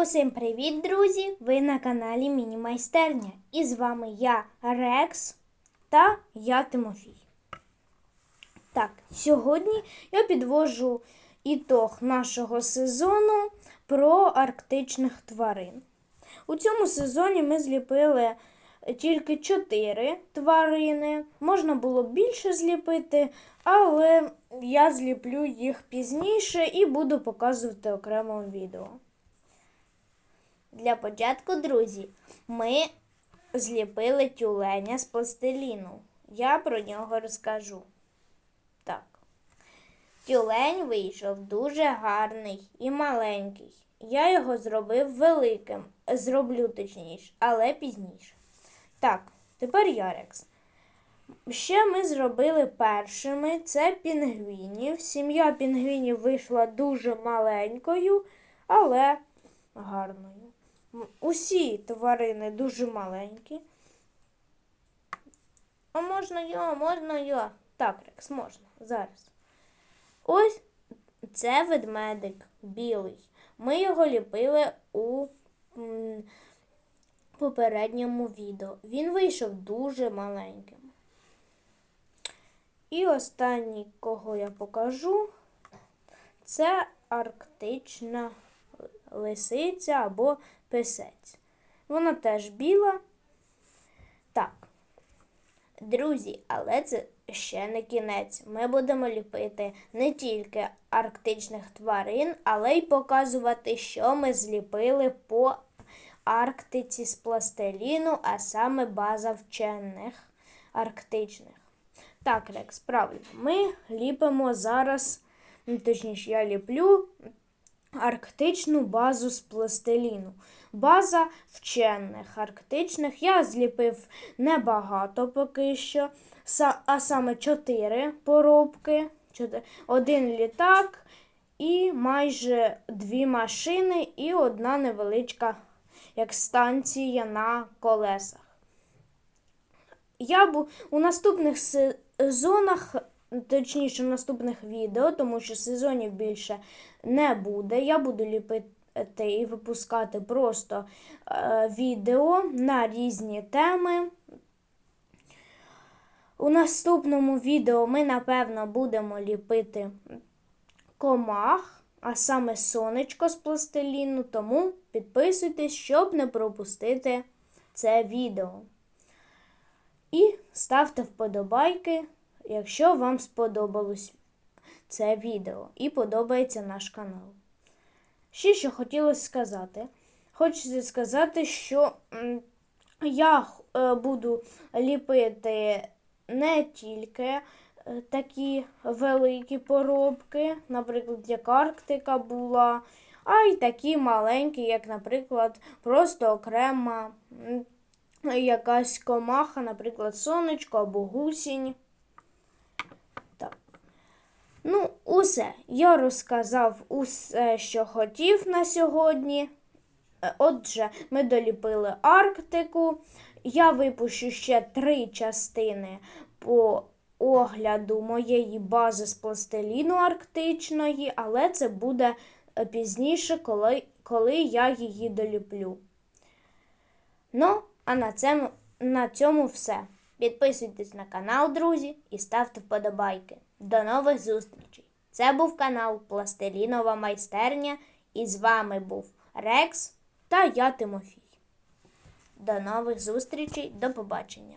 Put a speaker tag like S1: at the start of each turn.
S1: Усім привіт, друзі! Ви на каналі Міні-Майстерня. І з вами я, Рекс та я Тимофій. Так, сьогодні я підвожу ітог нашого сезону про арктичних тварин. У цьому сезоні ми зліпили тільки 4 тварини. Можна було більше зліпити, але я зліплю їх пізніше і буду показувати окремо відео. Для початку, друзі, ми зліпили тюленя з пластиліну. Я про нього розкажу. Так. Тюлень вийшов дуже гарний і маленький. Я його зробив великим. Зроблю точніше, але пізніше. Так, тепер Ярекс. Ще ми зробили першими це пінгвінів. Сім'я пінгвінів вийшла дуже маленькою, але гарною. Усі тварини дуже маленькі. А можна я, можна я. Так, Рекс, можна. Зараз. Ось це ведмедик білий. Ми його ліпили у попередньому відео. Він вийшов дуже маленьким. І останній, кого я покажу, це арктична лисиця або писець. Вона теж біла. Так. Друзі, але це ще не кінець. Ми будемо ліпити не тільки арктичних тварин, але й показувати, що ми зліпили по Арктиці з пластиліну, а саме база вчених арктичних. Так, Рекс, правильно, ми ліпимо зараз, ну, точніше, я ліплю арктичну базу з пластиліну. База вчених арктичних. Я зліпив небагато поки що, а саме чотири поробки, один літак і майже дві машини, і одна невеличка як станція на колесах. Я бу у наступних сезонах, точніше, наступних відео, тому що сезонів більше не буде. Я буду ліпити і випускати просто е, відео на різні теми. У наступному відео ми, напевно, будемо ліпити комах, а саме сонечко з пластиліну, тому підписуйтесь, щоб не пропустити це відео. І ставте вподобайки, якщо вам сподобалось це відео і подобається наш канал. Ще що хотілося сказати. Хочеться сказати, що я е, буду ліпити не тільки е, такі великі поробки, наприклад, як Арктика була, а й такі маленькі, як, наприклад, просто окрема якась комаха, наприклад, сонечко або гусінь. Ну, усе. Я розказав усе, що хотів на сьогодні. Е, Отже, ми доліпили Арктику. Я випущу ще три частини по огляду моєї бази з пластиліну арктичної, але це буде е, пізніше, коли, коли я її доліплю. Ну, а на цьому, на цьому все. Підписуйтесь на канал, друзі, і ставте вподобайки. До нових зустрічей! Це був канал Пластилінова майстерня, і з вами був Рекс та я Тимофій. До нових зустрічей, до побачення!